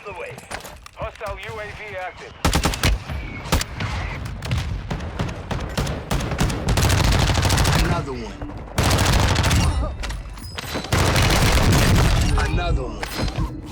on the way. Hostile UAV active. Another one. Another one.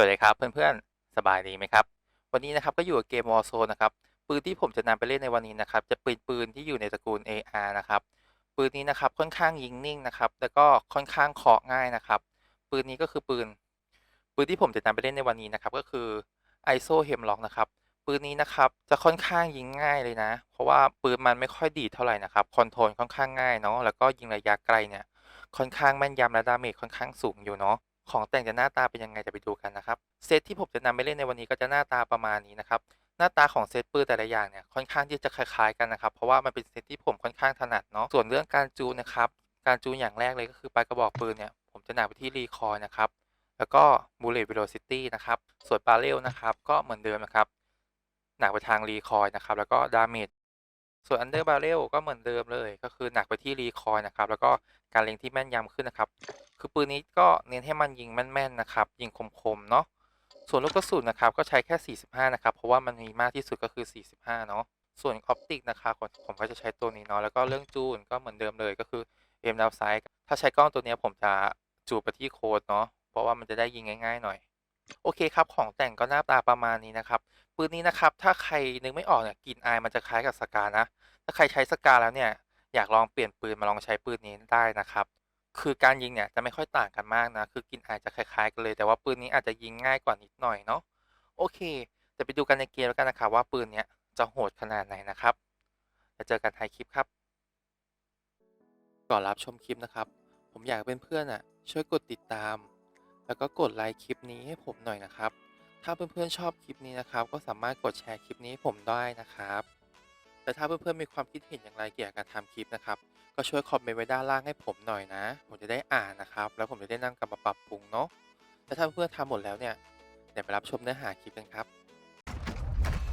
วัสดีครับเพื่อนๆ สบายดีไหมครับ วันนี้นะครับก็อยู่กับเกม Warzone นะครับปืนที่ผมจะนำไปเล่นในวันนี้นะครับจะเป็นปืนที่อยู่ในตระกูล AR นะครับปืนนี้นะครับค่อนข้างยิงนิ่งนะครับแล้วก็ค่อนข้างเคาะง่ายนะครับปืนนี้ก็คือปืน ปืนที่ผมจะนำไปเล่นในวันนี้นะครับก็คือ ISO Hemlock นะครับปืนนี้นะครับจะค่อนข้างยิงง่ายเลยนะ เพราะว่าปืนมันไม่ค่อยดีเท่าไหร่นะครับคอนโทรลค่อนข้างง่ายเนาะแล้วก็ยิงระยะไกลเนี่ยค่อนข้างแม่นยำและดาเมจค่อนข้างสูงอยู่เนาะ ของแต่งจะหน้าตาเป็นยังไงจะไปดูกันนะครับ เซตที่ผมจะนำไปเล่นในวันนี้ก็จะหน้าตาประมาณนี้นะครับ หน้าตาของเซตปืนแต่ละอย่างเนี่ยค่อนข้างที่จะคล้ายๆกันนะครับ เพราะว่ามันเป็นเซตที่ผมค่อนข้างถนัดเนาะ ส่วนเรื่องการจูนนะครับ การจูนอย่างแรกเลยก็คือปลายกระบอกปืนเนี่ยผมจะหนักไปที่รีคอยนะครับ แล้วก็บูเลตวิโลซิตี้นะครับ ส่วนบาเรลนะครับก็เหมือนเดิมนะครับ หนักไปทางรีคอยนะครับ แล้วก็ดาเมจ ส่วนอันเดอร์บาเรลก็เหมือนเดิมเลย ก็คือหนักไปที่รีคอยล์นะครับ แล้วก็การเล็งที่แม่นยำขึ้นนะครับ คือปืนนี้ก็เน้นให้มันยิงแม่นๆนะครับ ยิงคมๆเนาะ ส่วนลูกกระสุนนะครับ ก็ใช้แค่ 45 นะครับ เพราะว่ามันมีมากที่สุดก็คือ 45 เนาะ ส่วนออปติกนะครับผมก็จะใช้ตัวนี้เนาะ แล้วก็เรื่องจูนก็เหมือนเดิมเลย ก็คือเอ็มดาวไซด์ถ้าใช้กล้องตัวนี้ผมจะจูนไปที่โคดเนาะ เพราะว่ามันจะได้ยิงง่าย ๆ หน่อย โอเคครับ ของแต่งก็หน้าตาประมาณนี้นะครับ ปืนนี้นะครับ ถ้าใครนึกไม่ออกเนี่ยกลิ่นอายมันจะคล้ายกับสกานะ ถ้าใครใช้สกาแล้วเนี่ย อยากลองเปลี่ยนปืนมาลองใช้ปืนนี้ได้นะครับ คือการยิงเนี่ยจะไม่ค่อยต่างกันมากนะ คือกลิ่นอายจะคล้ายๆกันเลย แต่ว่าปืนนี้อาจจะยิงง่ายกว่านิดหน่อยเนาะ โอเค จะไปดูกันในเกมแล้วกันนะครับว่าปืนเนี้ยจะโหดขนาดไหนนะครับแล้วเจอกันท้ายคลิปครับ ก่อนรับชมคลิปนะครับ ผมอยากให้เพื่อนๆอะ ช่วยกดติดตาม แล้วก็กดไลค์คลิปนี้ให้ผมหน่อยนะครับ ถ้าเพื่อนๆชอบคลิปนี้นะครับ ก็สามารถกดแชร์คลิปนี้ให้ผมได้นะครับแต่ถ้าเพื่อนๆมีความคิดเห็นอย่างไรเกี่ยวกับการทำคลิปนะครับ ก็ช่วยคอมเมนต์ไว้ด้านล่างให้ผมหน่อยนะ ผมจะได้อ่านนะครับ แล้วผมจะได้นั่งกลับมาปรับปรุงเนาะแต่ถ้าเพื่อนๆทำหมดแล้วเนี่ยเดี๋ยวไปรับชมเนื้อหาคลิปกันครับ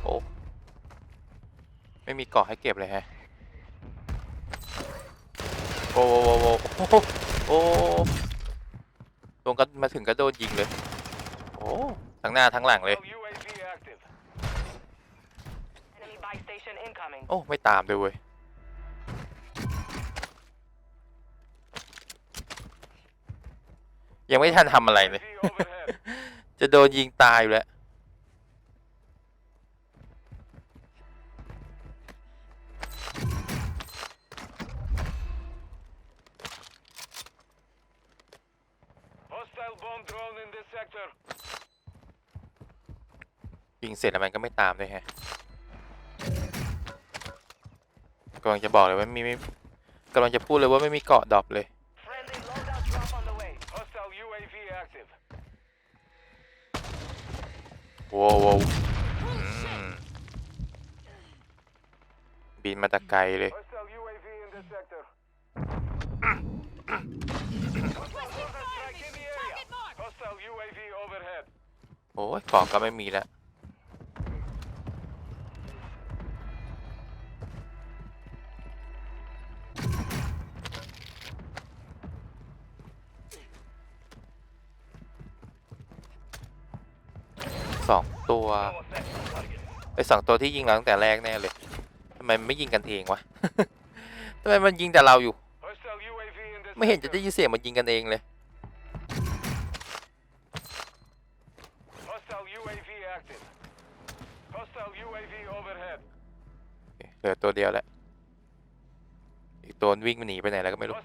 โอ้ไม่มีเกาะให้เก็บเลยแฮะโอ้โหโอ้โหโอ้โอ้ งก็มาถึงก็โดนยิงเลย โอ้ทั้งหน้าทั้งหลังเลย โอ้ไม่ตามเลยเว้ยยังไม่ทันทำอะไรเลย จะโดนยิงตายอยู่แล้ว ยิงเสร็จแล้วมันก็ไม่ตามด้วยฮะกำลังจะบอกเลยว่ามีไม่กำลังจะพูดเลยว่าไม่มีเกาะดอปเลย ว้าวบินมาตะไกลเลยโอ้ยของก็ไม่มีแล้ว สองตัวไอสองตัวที่ยิงเราตั้งแต่แรกแน่เลยทำไมไม่ยิงกันเองวะทำไมมันยิงแต่เราอยู่ ไม่เห็นจะได้ยินเสียงมันยิงกันเองเลยเหลือตัวเดียวแล้วอีกตัววิ่งมันหนีไปไหนแล้วก็ไม่รู้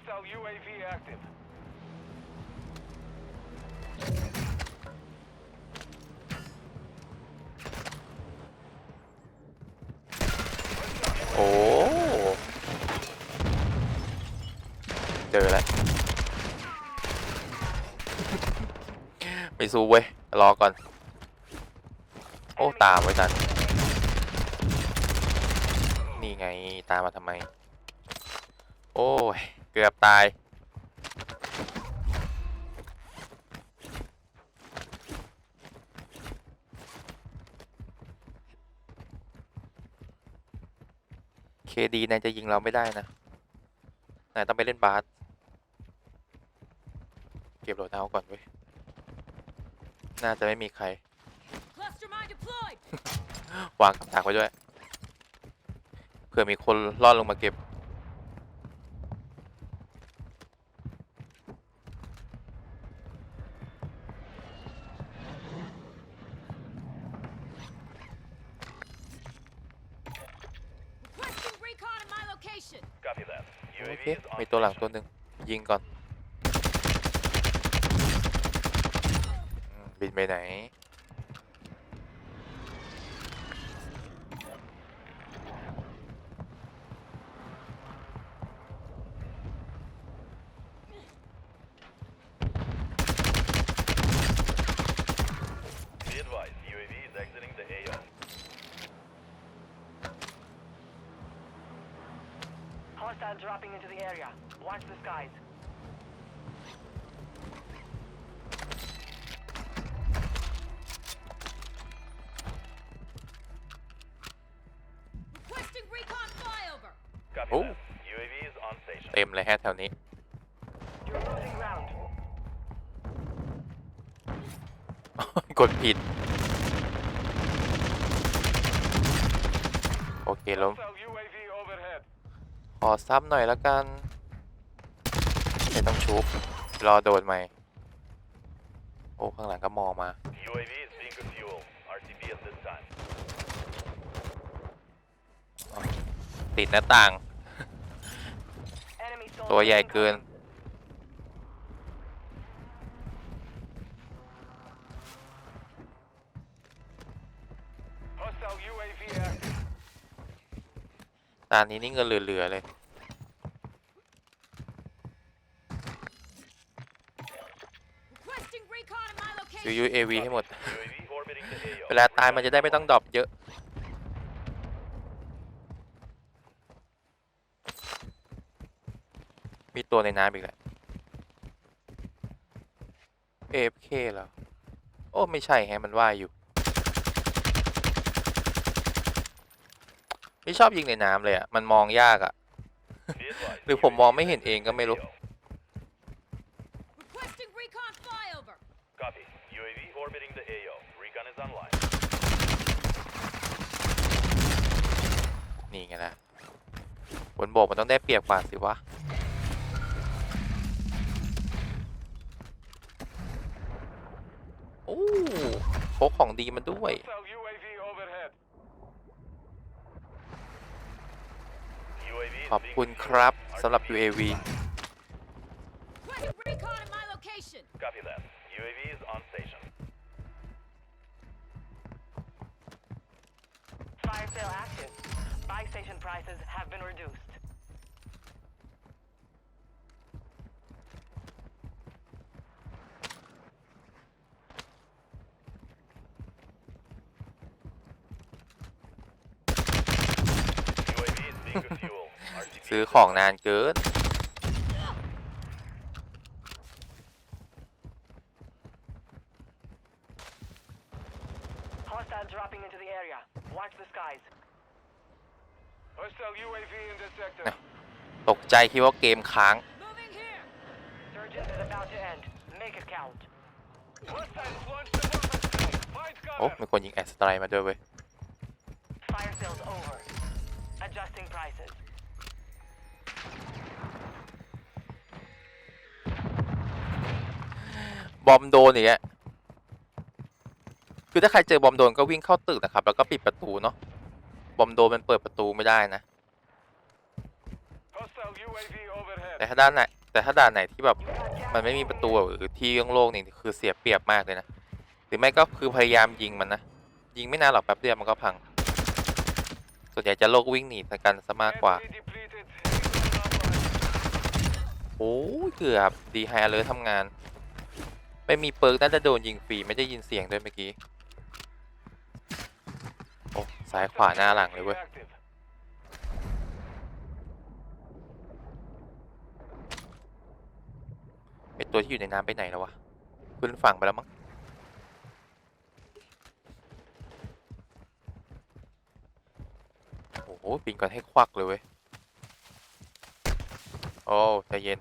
ไม่สู้เว้ย รอก่อน โอ้ ตามไว้ทัน นี่ไงตามมาทำไม โอ้ย เกือบตาย เคดีนายจะยิงเราไม่ได้นะ นายต้องไปเล่นบาสเก็บโหลดเอาก่อนเว้ย น่าจะไม่มีใคร Cluster mine deployed. วางกับดักไว้ด้วย เผื่อมีคนล่อนลงมาเก็บ Requesting recon in my location. Copy that. โอ UAV เค is on มีตัวหลัง station. ตัวหนึ่งยิงก่อนอืม บินไปไหน เลยแฮะแถวนี้ กดผิด โอเคล้มขอซ้ำหน่อยแล้วกันไม่ต้องชุบ รอโดดใหม่โอ้ ข้างหลังก็มองมา ติดหน้าต่าง ตัว soldier ใหญ่เกิน incoming. Hostile UAV active. ตานี้นี่เงินเหลือ ๆ เลย Requesting recon in my ซื้อ location. UAV ให้หมด UAV orbiting the AO. เวลาตายมันจะได้ไม่ต้องดรอปเยอะ มีตัวในน้ำอีกแล้ว AFK เหรอ โอ้ ไม่ใช่แฮะมันว่ายอยู่ไม่ชอบยิงในน้ำเลยอะ มันมองยากอะ Be advised, หรือผมมอง UAV ไม่เห็นเองก็ไม่รู้ AO. Requesting recon flyover. Copy. UAV orbiting the AO. Recon is online. นี่ไงล่ะบนโบกมันต้องได้เปรียบกว่าสิวะ กของดีมาด้วย Hostile UAV overhead. ขอบคุณครับสำหรับ UAV Requesting recon at my location. Copy that. UAV is on station. Fire sale active. Buy station prices have been reduced. UAV is being refueled. RTB ซื้อของนานเกิน Hostile dropping into the area. Watch the skies. Hostile UAV in the sector. ตกใจคิดว่าเกมค้าง Moving here. Surgeon is about to end. Make it count. Hostiles launched a weapon strike. Find โอ้ cover. มีคนยิงแอสไตร์มาด้วยเว้ย Fire sales over. Adjusting prices. บอมโดนอย่างเงี้ยคือถ้าใครเจอบอมโดนก็วิ่งเข้าตึกนะครับ แล้วก็ปิดประตูเนาะบอมโดนมันเปิดประตูไม่ได้นะ Hostile UAV overhead. แต่ถ้าด้านไหนแต่ถ้าด้านไหนที่แบบมันไม่มีประตูหรือที่โล่งๆนี่คือเสียเปรียบมากเลยนะหรือไม่ก็คือพยายามยิงมันนะยิงไม่นานหรอกแป๊บเดียวมันก็พัง ส่วนใหญ่จะโลกวิ่งหนีกันซะมากกว่า Battery depleted. Heavy ammo. โอ้ยเกือบดีไฮเลยทำงาน ไม่มีเปิร์กน่าจะโดนยิงฟรีไม่ได้ยินเสียงด้วยเมื่อกี้ โอ้ซ้ายขวาหน้าหลังเลยเว้ย ไอตัวที่อยู่ในน้ำไปไหนแล้ววะ ขึ้นฝั่งไปแล้วมั้ง โอ้โหปิงก่อนให้ควักเลยเว้ย โอ้ใจเย็น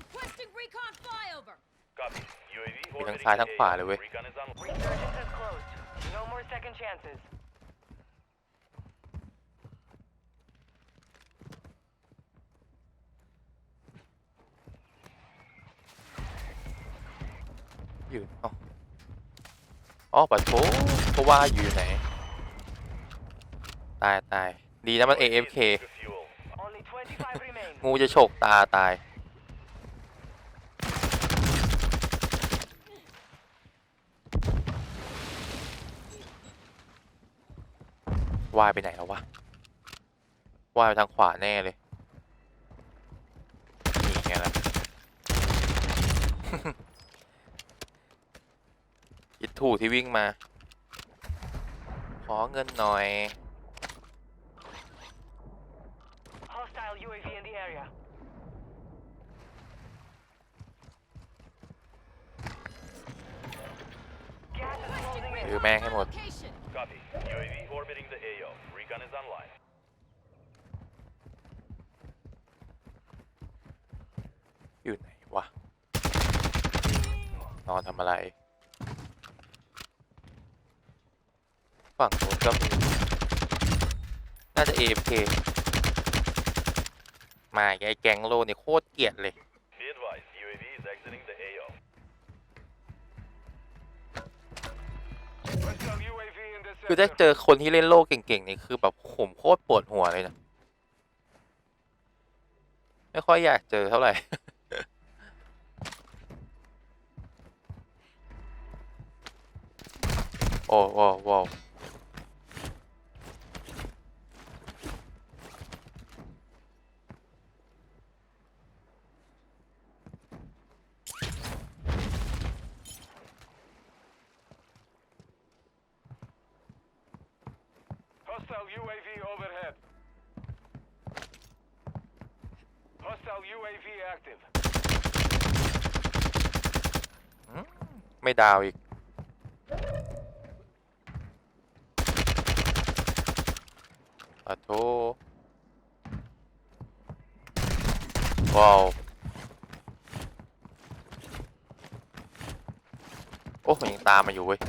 Requesting recon flyover. Copy. UAV มีทั้ง orbiting ซ้าย the ทั้งขวา AO. เลยเว้ย Recon is on. Resurgence is closed. No more second chances. อยู่อ๋ออ๋อปะโถก็ว่าอยู่ไหน ตายตาย ดีนะมัน UAV is AFK being refueled. Only 25 remain. งูจะฉกตาตาย ว่ายไปไหนแล้ววะว่ายไปทางขวาแน่เลยนี่ไงล่ะยิดถูกที่วิ่งมา ขอเงินหน่อย Hostile UAV in the area. Gas is closing หรือ in. แม่งให้หมด Location. Copy. UAV orbiting the AO. Recon is online. อยู่ไหนวะนอนทำอะไรฝั่งโน้นก็มีน่าจะ AFK มาไอ้แก๊งโลนี่โคตรเกลียดเลย คือถ้าเจอคนที่เล่นโลกเก่งๆนี่คือแบบผมโคตรปวดหัวเลยนะ ไม่ค่อยอยากเจอเท่าไหร่โอ้โอ้ Hostile UAV overhead. Hostile UAV active. ไม่ดาวอีกขอโทว้าว โอ้มันยังตามมาอยู่เว้ย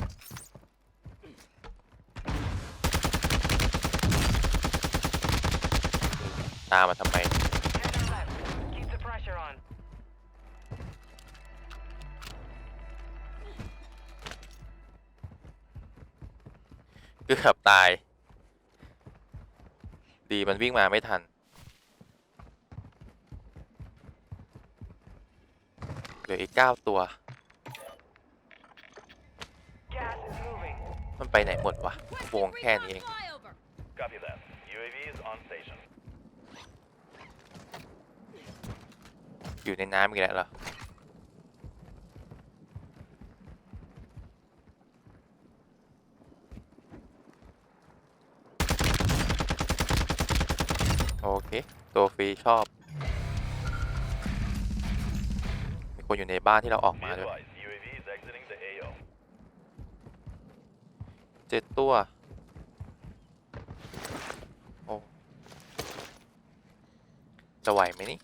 ามมาทำไม Ten are left. Keep the pressure on. เกือบตาย ดีมันวิ่งมาไม่ทัน เหลืออีกเก้าตัว Gas is moving. มันไปไหนหมดวะ วง Requesting แค่นี้เอง recon flyover. Copy that. UAV is on station. อยู่ในน้ำอีกแล้วเหรอโอเค ตัวฟรีชอบ มีคนอยู่ในบ้านที่เราออกมาด้วยเจ็ดตัว โอ้ จะไหวไหมนี่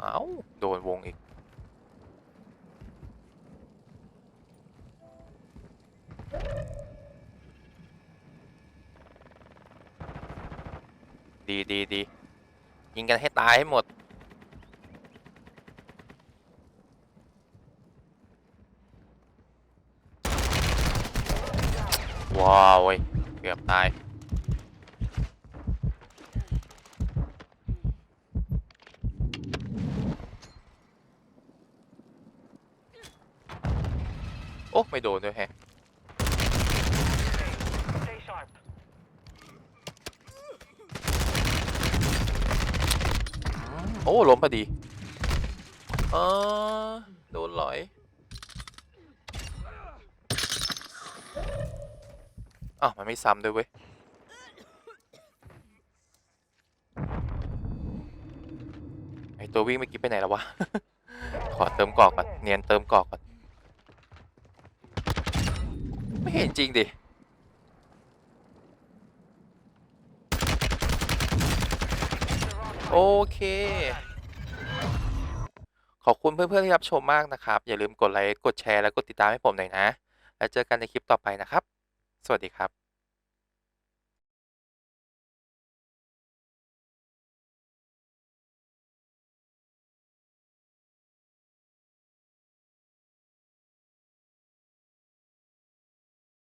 เอ้าโดนวงอีก ดีดีดียิงกันให้ตายให้หมด ว้าวเว้ยเกือบตาย อ้ไม่โดนด้วยแฮะโอ้ล้มพอดีเออโดนลอยอ้าวมันไม่ซ้ำด้วยเว้ยไอตัววิ่งเมื่อกี้ไปไหนแล้ววะ ขอเติมกอกก่อน เนียนเติมกอกก่อน ไม่เห็นจริงดิ โอเค ขอบคุณเพื่อน ๆ ที่รับชมมากนะครับ อย่าลืมกดไลค์ กดแชร์ และกดติดตามให้ผมหน่อยนะ แล้วเจอกันในคลิปต่อไปนะครับ สวัสดีครับ